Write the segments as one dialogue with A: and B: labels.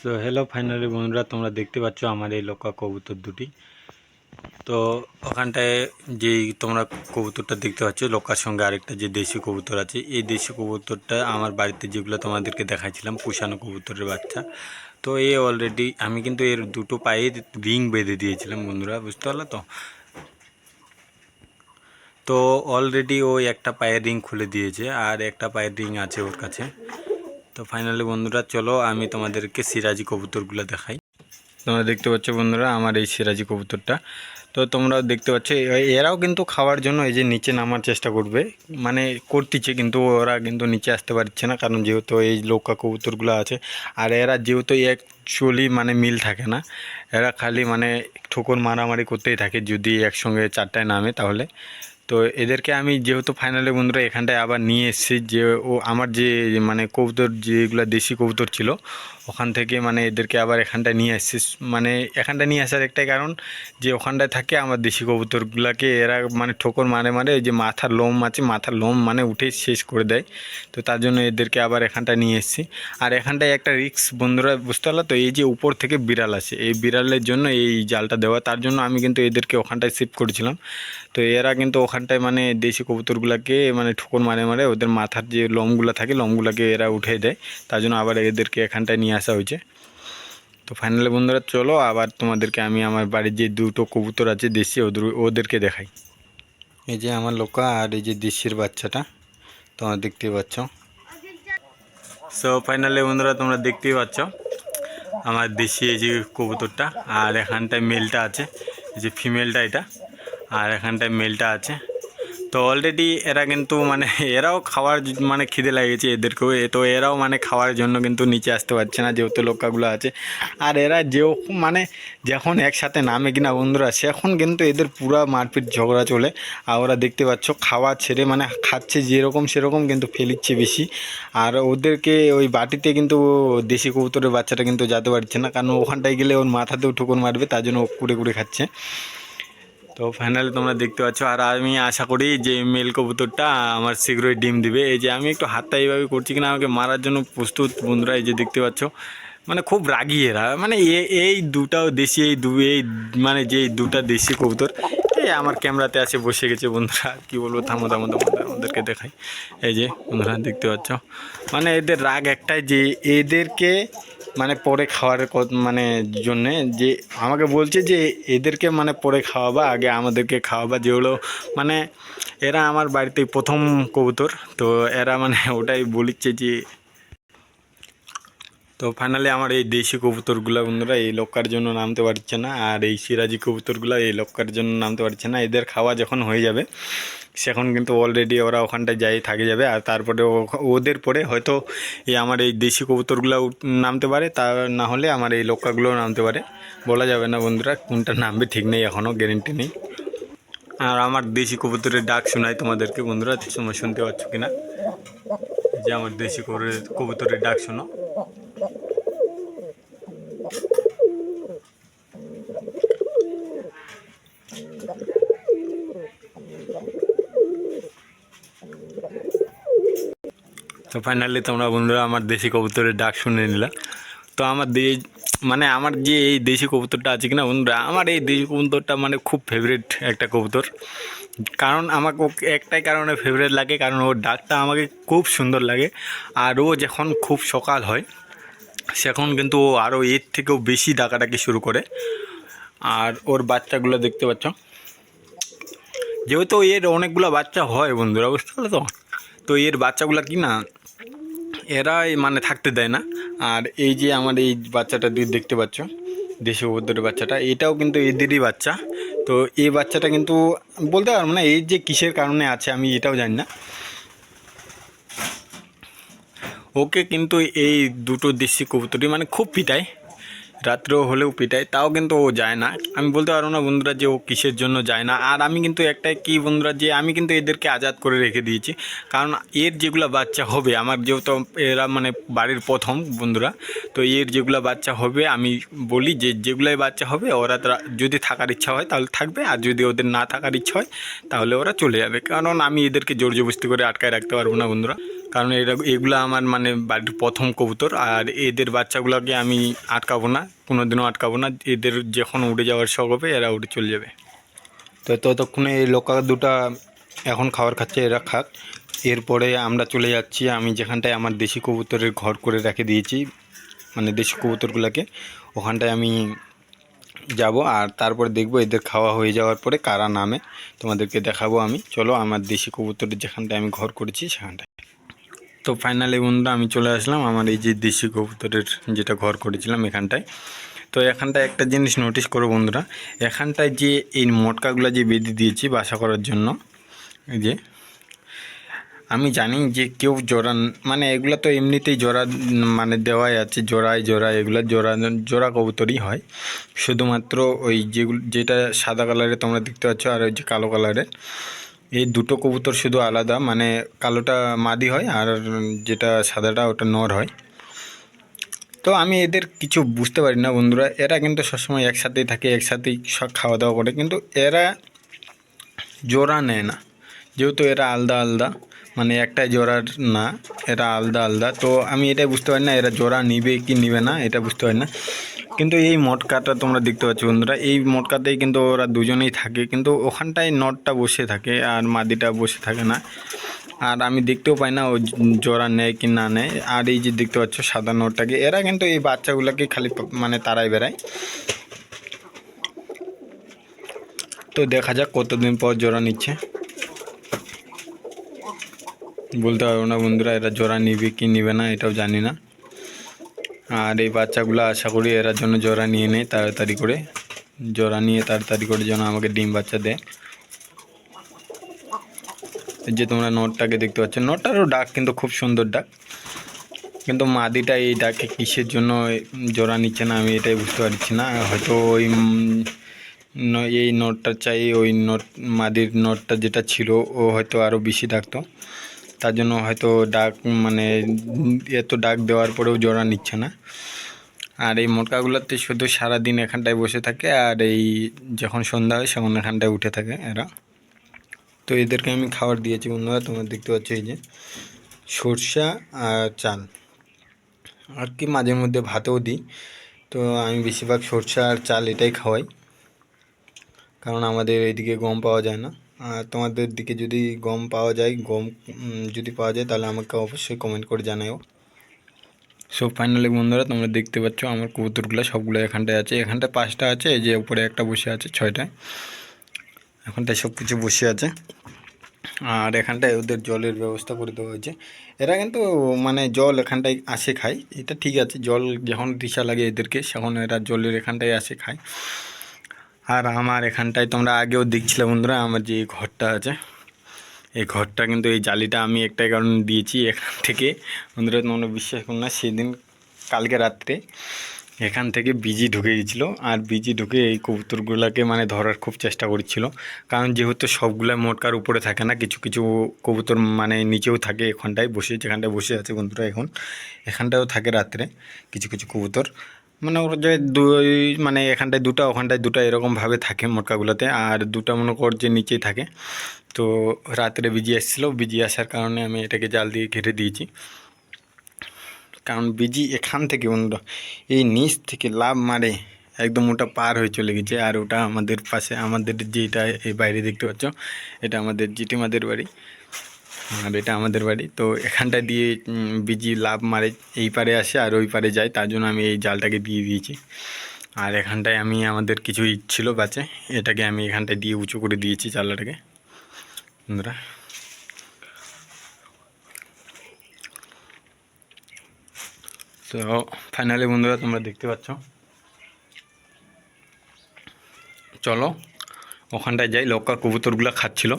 A: So hello finally বন্ধুরা, তোমরা দেখতে পাচ্ছ আমার এই লক্কা কবুতর দুটি। তো, ওখানটায় যেই তোমরা কবুতরটা দেখতে পাচ্ছ লক্কার সঙ্গে আরেকটা যে দেশি কবুতর আছে, এই দেশি কবুতরটা আমার বাড়িতে যেগুলো তোমাদেরকে দেখাইছিলাম পুষানো কবুতরের বাচ্চা। তো, এ অলরেডি আমি কিন্তু এর দুটো পায়ে রিং বেঁধে দিয়েছিলাম, বন্ধুরা, বুঝতে পারল তো? তো অলরেডি ও একটা পায়ের রিং খুলে দিয়েছে, আর একটা পায়ের রিং আছে ওর কাছে। তো ফাইনালি বন্ধুরা, চলো আমি তোমাদেরকে সিরাজি কবুতরগুলো দেখাই। তোমরা দেখতে পাচ্ছ বন্ধুরা, আমার এই সিরাজি কবুতরটা। তো তোমরাও দেখতে পাচ্ছ, এরাও কিন্তু খাওয়ার জন্য এই যে নিচে নামার চেষ্টা করবে মানে করতেছে, কিন্তু ওরা কিন্তু নিচে আসতে পারছে না, কারণ যেহেতু এই লৌকা কবুতরগুলো আছে, আর এরা যেহেতু অ্যাকচুয়ালি মানে মিল থাকে না, এরা খালি মানে ঠোকর মারামারি করতেই থাকে, যদি একসঙ্গে চারটায় নামে তাহলে। তো এদেরকে আমি যেহেতু ফাইনালি বন্ধুরা এখানটায় আবার নিয়ে এসেছি, যে ও আমার যে মানে কবুতর যেগুলো দেশি কবুতর ছিল ওখান থেকে মানে এদেরকে আবার এখানটায় নিয়ে এসেছি মানে এখানটায় নিয়ে আসার একটাই কারণ যে ওখানটায় থাকে আমার দেশি কবুতরগুলোকে এরা মানে ঠোকর মারে মারে যে মাথার লোম আছে, মাথার লোম মানে উঠে শেষ করে দেয়। তো তার জন্য এদেরকে আবার এখানটায় নিয়ে এসেছি। আর এখানটায় একটা রিক্স বন্ধুরা, বুঝতে পারল তো? এই যে উপর থেকে বিড়াল আছে, এই বিড়ালের জন্য এই জালটা দেওয়া, তার জন্য আমি কিন্তু এদেরকে ওখানটায় শিফট করেছিলাম। তো এরা কিন্তু ওখানটায় মানে দেশি কবুতরগুলোকে মানে ঠোকর মারে মারে ওদের মাথার যে লোমগুলো থাকে, লোমগুলোকে এরা উঠে দেয়। তার জন্য আবার এদেরকে এখানটায় নিয়ে আসা হয়েছে। তো ফাইনালি বন্ধুরা, চলো আবার তোমাদেরকে আমি আমার বাড়ির যে দুটো কবুতর আছে দেশি, ওদের, ওদেরকে দেখাই। এই যে আমার লোকা আর এই যে দেশির বাচ্চাটা, তোমরা দেখতেই পাচ্ছ। সো ফাইনালি বন্ধুরা, তোমরা দেখতেই পাচ্ছ আমার দেশি এই যে কবুতরটা, আর এখানটায় মেলটা আছে, এই যে ফিমেলটা এটা, আর এখানটায় মেলটা আছে। তো অলরেডি এরা কিন্তু মানে এরাও খাওয়ার মানে খিদে লাগেছে এদেরকেও। তো এরাও মানে খাওয়ার জন্য কিন্তু নিচে আসতে পারছে না যেহেতু লোকাগুলো আছে। আর এরা যেও মানে যখন একসাথে নামে কিনা বন্ধুরা, সেখন কিন্তু এদের পুরা মারপিট ঝগড়া চলে। আর ওরা দেখতে পাচ্ছ খাওয়া ছেড়ে মানে খাচ্ছে যেরকম সেরকম কিন্তু ফেলিচ্ছে বেশি। আর ওদেরকে ওই বাটিতে কিন্তু দেশি কবুতরের বাচ্চাটা কিন্তু যেতে পারছে না। কারণ ওখানটায় গেলে ওর মাথাতেও ঠুকুর মারবে, তার জন্য ও কুড়ে কুড়ে খাচ্ছে। তো ফাইনালি তোমরা দেখতে পাচ্ছ, আর আমি আশা করি যে মেল কবুতরটা আমার শীঘ্রই ডিম দিবে। এই যে আমি একটু হাতটা এইভাবে করছি কিনা, আমাকে মারার জন্য প্রস্তুত বন্ধুরা এই যে দেখতে পাচ্ছ মানে খুব রাগি এরা। মানে এই দুটাও দেশি, এই দু, এই মানে যে দুটা দেশি কবুতর আমার ক্যামেরাতে আছে, বসে গেছে বন্ধুরা। কি বলব, থামো থামো আমাদেরকে দেখাই। এই যে, বন্ধুরা, দেখতে পাচ্ছ? মানে এদের রাগ একটাই যে এদেরকে মানে পরে খাওয়ার মানে জন্যে যে আমাকে বলছে যে এদেরকে মানে পরে খাওয়াবা, আগে আমাদেরকে খাওয়াবা। যেগুলো মানে এরা আমার বাড়িতে প্রথম কবুতর, তো এরা মানে ওটাই বলিচ্ছে যে তো ফাইনালি আমার এই দেশি কবুতরগুলো বন্ধুরা, এই লক্কার জন্য নামতে পারছে না আর এই সিরাজি কবুতরগুলো এই লক্কার জন্য নামতে পারছে না। এদের খাওয়া যখন হয়ে যাবে, সেখন কিন্তু অলরেডি ওরা ওখানটায় যাই থাকে যাবে আর তারপরে ওদের পরে হয়তো এই আমার এই দেশি কবুতরগুলো নামতে পারে, তা না হলে আমার এই লক্কাগুলোও নামতে পারে। বলা যাবে না বন্ধুরা, কোনটা নামবে ঠিক নেই, এখনও গ্যারেন্টি নেই। আর আমার দেশি কবুতরের ডাক শোনাই তোমাদেরকে বন্ধুরা, তোমরা শুনতে পাচ্ছ কিনা? যে আমার দেশি কবুতরের ডাক শোনো। তো ফাইনালি তোমরা বন্ধুরা আমার দেশি কবুতরের ডাক শুনে নিলা। তো আমার দে মানে আমার যে এই দেশি কবুতরটা আছে কিনা বন্ধুরা, আমার এই দেশি কবুতরটা মানে খুব ফেভারিট একটা কবুতর। কারণ আমাকে ওকে একটাই কারণে ফেভারিট লাগে, কারণ ওর ডাকটা আমাকে খুব সুন্দর লাগে। আর ও যখন খুব সকাল হয়, সেখন কিন্তু ও আরও এর থেকেও বেশি ডাকাডাকি শুরু করে। আর ওর বাচ্চাগুলো দেখতে পাচ্ছ। যেহেতু এর অনেকগুলো বাচ্চা হয় বন্ধুরা, বুঝতে পারল তো? তো এর বাচ্চাগুলো কি না এরাই মানে থাকতে দেয় না। আর এই যে আমার এই বাচ্চাটা দিয়ে দেখতে পাচ্ছ, দেশি উপদ্রের বাচ্চাটা, এটাও কিন্তু এদেরই বাচ্চা। তো এই বাচ্চাটা কিন্তু বলতে পারব না, এই যে কিসের কারণে আছে আমি এটাও জানি না। ওকে কিন্তু এই দুটো দেশি কবুতরই মানে খুব পিটায় রাত্রেও হলেও পিটায়, তাও কিন্তু ও যায় না। আমি বলতে পারব না বন্ধুরা যে ও কিসের জন্য যায় না। আর আমি কিন্তু একটাই কি বন্ধুরা যে আমি কিন্তু এদেরকে আজাদ করে রেখে দিয়েছি। কারণ এর যেগুলো বাচ্চা হবে, আমার যেহেতু এরা মানে বাড়ির প্রথম বন্ধুরা, তো এর যেগুলো বাচ্চা হবে, আমি বলি যে যেগুলোই বাচ্চা হবে, ওরা যদি থাকার ইচ্ছা হয় তাহলে থাকবে, আর যদি ওদের না থাকার ইচ্ছা হয়, তাহলে ওরা চলে যাবে। কারণ আমি এদেরকে জোর জবস্তি করে আটকায় রাখতে পারব না বন্ধুরা। কারণ এটা এগুলো আমার মানে বাড়ির প্রথম কবুতর। আর এদের বাচ্চাগুলোকে আমি আটকাবো না কোনো দিনও আটকাবো না। এদের যখন উড়ে যাওয়ার শখ হবে, এরা উড়ে চলে যাবে। তো ততক্ষণে এই লোকা দুটা এখন খাবার খাচ্ছে, এরা খাক। এরপরে আমরা চলে যাচ্ছি, আমি যেখানটায় আমার দেশি কবুতরের ঘর করে রেখে দিয়েছি মানে দেশি কবুতরগুলোকে। ওখানটায় আমি যাব, আর তারপরে দেখব এদের খাওয়া হয়ে যাওয়ার পরে কারা নামে। তোমাদেরকে দেখাবো আমি। চলো আমার দেশি কবুতরের যেখানটায় আমি ঘর করেছি, সেখানটায়। তো ফাইনালি বন্ধুরা আমি চলে আসলাম আমার এই যে দেশি কবুতরের যেটা ঘর করেছিলাম এখানটায়। তো এখানটায় একটা জিনিস নোটিস করো বন্ধুরা, এখানটায় যে এই মটকাগুলো যে বেঁধে দিয়েছি বাসা করার জন্য, এই যে, আমি জানি যে কেউ জোড়া মানে এগুলো তো এমনিতেই জোড়া মানে দেওয়াই আছে জোড়ায় জোড়া এগুলো জোড়া জোড়া কবুতরই হয়। শুধুমাত্র ওই যেগুলো, যেটা সাদা কালারের তোমরা দেখতে পাচ্ছ আর ওই যে কালো কালারের এই দুটো কবুতর শুধু আলাদা মানে কালোটা মাদি হয় আর যেটা সাদাটা ওটা নর হয়। তো আমি এদের কিছু বুঝতে পারি না বন্ধুরা, এরা কিন্তু সবসময় একসাথেই থাকে, একসাথেই সব খাওয়া দাওয়া করে, কিন্তু এরা জোড়া নেয় না। যেহেতু এরা আলাদা আলাদা। মানে একটাই জোড়ার না, এটা আলাদা আলাদা। তো আমি এটাই বুঝতে পারি না, এরা জোড়া নিবে কি নিবে না, এটা বুঝতে পারি না। কিন্তু এই মটকাটা তোমরা দেখতে পাচ্ছ বন্ধুরা, এই মটকাতেই কিন্তু ওরা দুজনেই থাকে, কিন্তু ওখানটায় নটটা বসে থাকে আর মাদিটা বসে থাকে না। আর আমি দেখতেও পাই না ও জোড়া নেয় কি না নেয়। আর এই যে দেখতে পাচ্ছ সাদা নটটাকে এরা কিন্তু এই বাচ্চাগুলোকে খালি মানে তারাই বেড়ায়। তো দেখা যাক কতদিন পর জোড়া নিচ্ছে। বলতে পারব না বন্ধুরা, এরা জোড়া নিবে কি নিবে না এটাও জানি না। আর এই বাচ্চাগুলো আশা করি এরার জন্য জোড়া নিয়ে নেয় তাড়াতাড়ি করে। জোড়া নিয়ে তাড়াতাড়ি করে যেন আমাকে ডিম বাচ্চা দেয়। যে তোমরা নটটাকে দেখতে পাচ্ছ, নটটারও ডাক কিন্তু খুব সুন্দর ডাক। কিন্তু মাদিটা এই ডাকে কিসের জন্য জোড়া নিচ্ছে না আমি এটাই বুঝতে পারছি না। হয়তো ওই এই নোটটা চাই, ওই নট, মাদির নটটা যেটা ছিল, ও হয়তো আরও বেশি ডাকতো। তার জন্য হয়তো ডাক মানে এত ডাক দেওয়ার পরেও জোড়া নিচ্ছে না। আর এই মোটকাগুলোতে শুধু সারাদিন এখানটায় বসে থাকে, আর এই যখন সন্ধ্যা হয় তখন এখানটায় উঠে থাকে এরা। তো এদেরকে আমি খাবার দিয়েছি বন্ধুরা, তোমরা দেখতে পাচ্ছ এই যে সরষা আর চাল। আর কি মাঝে মধ্যে ভাতেও দিই, তো আমি বেশিরভাগ সরষা আর চাল এটাই খাওয়াই, কারণ আমাদের এইদিকে গম পাওয়া যায় না। তোমাদের দিকে যদি গম পাওয়া যায়, গম যদি পাওয়া যায়, তাহলে আমাকে অবশ্যই কমেন্ট করে জানাও সো ফাইনালি বন্ধুরা, তোমরা দেখতে পাচ্ছ আমার কবুতরগুলো সবগুলো এখানটায় আছে। এখানটায় পাঁচটা আছে, এই যে উপরে একটা বসে আছে, ছয়টায়। এখানটায় সব কিছু বসে আছে। আর এখানটায় ওদের জলের ব্যবস্থা করে দেওয়া হয়েছে। এরা কিন্তু মানে জল এখানটায় আসে খায়, এটা ঠিক আছে। জল যখন দিশা লাগে এদেরকে তখন এরা জলের এখানটায় আসে খায়। আর আমার এখানটায় তোমরা আগেও দেখছিলে বন্ধুরা, আমার যে ঘরটা আছে, এই ঘরটা কিন্তু এই জালিটা আমি একটাই কারণ দিয়েছি এখান থেকে। বন্ধুরা, তোমরা বিশ্বাস করো না, সেদিন কালকে রাত্রে এখান থেকে বিজি ঢুকে গেছিল, আর বিজি ঢুকে এই কবুতরগুলোকে মানে ধরার খুব চেষ্টা করছিল। কারণ যেহেতু সবগুলো মোটকার উপরে থাকে না, কিছু কিছু কবুতর মানে নিচেও থাকে এখানটায় বসে, যেখানটায় বসে আছে বন্ধুরা এখন, এখানটায়ও থাকে রাত্রে কিছু কিছু কবুতর। মানে ওর যে দুই মানে এখানটায় দুটো, ওখানটায় দুটো এরকমভাবে থাকে মোটকাগুলোতে। আর দুটো মনে কর যে নিচেই থাকে। তো রাত্রে বিজি এসেছিল বিজি আসার কারণে আমি এটাকে জাল দিয়ে ঘিরে দিয়েছি। কারণ বিজি এখান থেকে বন্ধুরা এই নিচ থেকে লাভ মারে একদম ওটা পার হয়ে চলে গেছে। আর ওটা আমাদের পাশে, আমাদের যেটা এই বাইরে দেখতে পাচ্ছ, এটা আমাদের জিটিমাদের বাড়ি। আর এটা আমাদের বাড়ি। তো এখানটা দিয়ে বিজি লাভ মারে এই পারে আসে আর ওই পারে যায়। তার জন্য আমি এই জালটাকে দিয়ে দিয়েছি। আর এখানটায় আমি আমাদের কিছু ছিল বাঁচে। এটাকে আমি এখানটায় দিয়ে উঁচু করে দিয়েছি জালটাকে। বন্ধুরা। তো ফাইনালি বন্ধুরা তোমরা দেখতে পাচ্ছ। চলো, ওখানটায় যাই। লক্কা কবুতরগুলো খাচ্ছিল।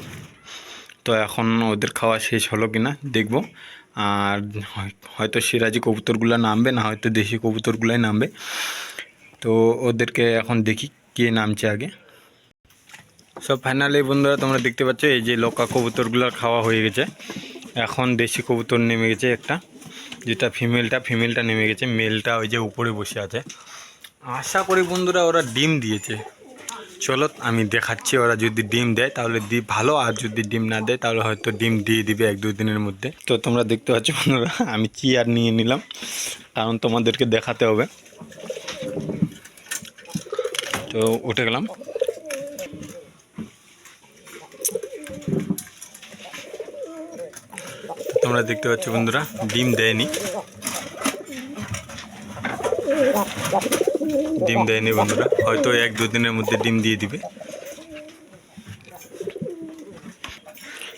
A: তো এখন ওদের খাওয়া শেষ হলো কি না দেখব। আর হয়তো সিরাজি কবুতরগুলো নামবে, না হয়তো দেশি কবুতরগুলোই নামবে। তো ওদেরকে এখন দেখি কে নামছে আগে। সব ফাইনালি বন্ধুরা, তোমরা দেখতে পাচ্ছ এই যে লক্কা কবুতরগুলো খাওয়া হয়ে গেছে। এখন দেশি কবুতর নেমে গেছে একটা, যেটা ফিমেলটা ফিমেলটা নেমে গেছে। মেলটা ওই যে উপরে বসে আছে। আশা করি বন্ধুরা ওরা ডিম দিয়েছে। চলো আমি দেখাচ্ছি, ওরা যদি ডিম দেয়, তাহলে ডিম ভালো, আর যদি ডিম না দেয়, তাহলে হয়তো ডিম দিয়ে দিবে এক দুই দিনের মধ্যে। তো তোমরা দেখতে পাচ্ছ বন্ধুরা, আমি চেয়ার নিয়ে নিলাম, কারণ তোমাদেরকে দেখাতে হবে। তো উঠে গেলাম। তোমরা দেখতে পাচ্ছ বন্ধুরা, ডিম দেয়নি। ডিম দেয়নি বন্ধুরা। হয়তো এক দু দিনের মধ্যে ডিম দিয়ে দিবে।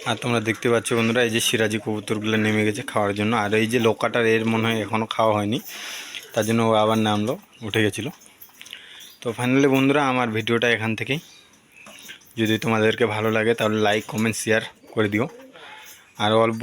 A: আর তোমরা দেখতে পাচ্ছ বন্ধুরা, এই যে সিরাজি কবুতরগুলো নেমে গেছে খাওয়ার জন্য। আর এই যে লোকাটার এর মনে হয় এখনও খাওয়া হয়নি। তার জন্য ও আবার নামলো, উঠে গেছিল। তো ফাইনালি বন্ধুরা, আমার ভিডিওটা এখান থেকেই। যদি তোমাদেরকে ভালো লাগে তাহলে লাইক কমেন্ট শেয়ার করে দিও। আর অল্প